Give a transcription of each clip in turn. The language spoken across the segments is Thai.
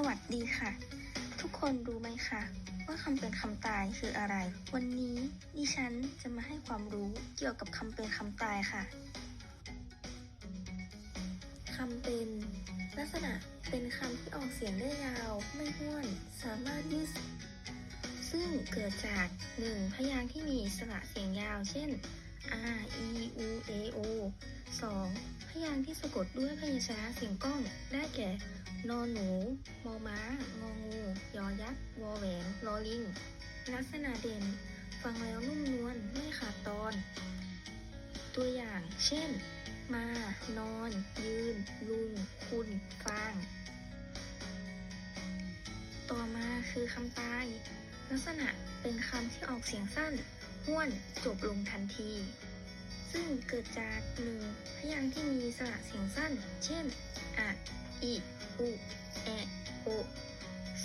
สวัสดีค่ะ ทุกคนรู้ไหมคะ ว่าคำเป็นคำตายคืออะไร วันนี้ดิฉันจะมาให้ความรู้เกี่ยวกับคำเป็นคำตายค่ะคำเป็น ลักษณะเป็นคำที่ออกเสียงได้ยาว ไม่ห้วน สามารถยืดซึ่งเกิดจาก 1. พยางค์ที่มีสระเสียงยาว เช่น r e u a o 2. พยางค์ที่สะกดด้วยพยัญชนะเสียงก้อง ได้แก่ นอนหนู มอม้า งองู ยอยักษ์ วอแหวนลอลิง ลักษณะเด่น ฟังแล้วนุ่มนวล ไม่ขาดตอน ตัวอย่าง เช่น มา นอน ยืน ลุง คุณ ฟาง ต่อมาคือคำตาย ลักษณะเป็นคำที่ออกเสียงสั้นห้วนจบลงทันที ซึ่งเกิดจากหนึ่งพยางค์ที่มีสระเสียงสั้น เช่น อะ อิอุแอะโอ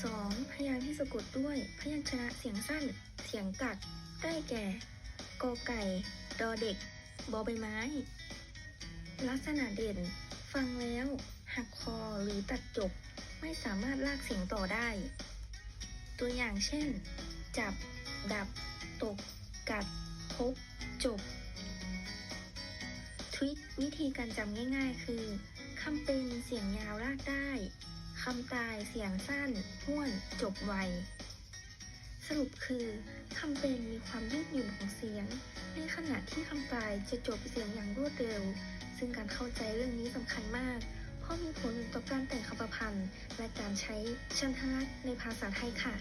สองพยางค์ที่สะกดด้วยพยัญชนะเสียงสั้น เสียงกัดได้แก่กอไก่ ดอเด็ก บอใบไม้ ลักษณะเด่น ฟังแล้ว หักคอหรือตัดจบ ไม่สามารถลากเสียงต่อได้ ตัวอย่างเช่น จับ ดับ ตก กัด พบ จบ ริควิธีการจำง่ายๆ คือคำเป็นเสียงยาวลากได้คำตายเสียงสั้นห้วน จบไว สรุปคือคำเป็นมีความยืดหยุ่นของเสียง ในขณะที่คำตายจะจบเสียงอย่างรวดเร็ว ซึ่งการเข้าใจเรื่องนี้สำคัญมาก เพราะมีผลต่อการแต่งคำประพันธ์ และการใช้ชันทลักษณ์ในภาษาไทยค่ะ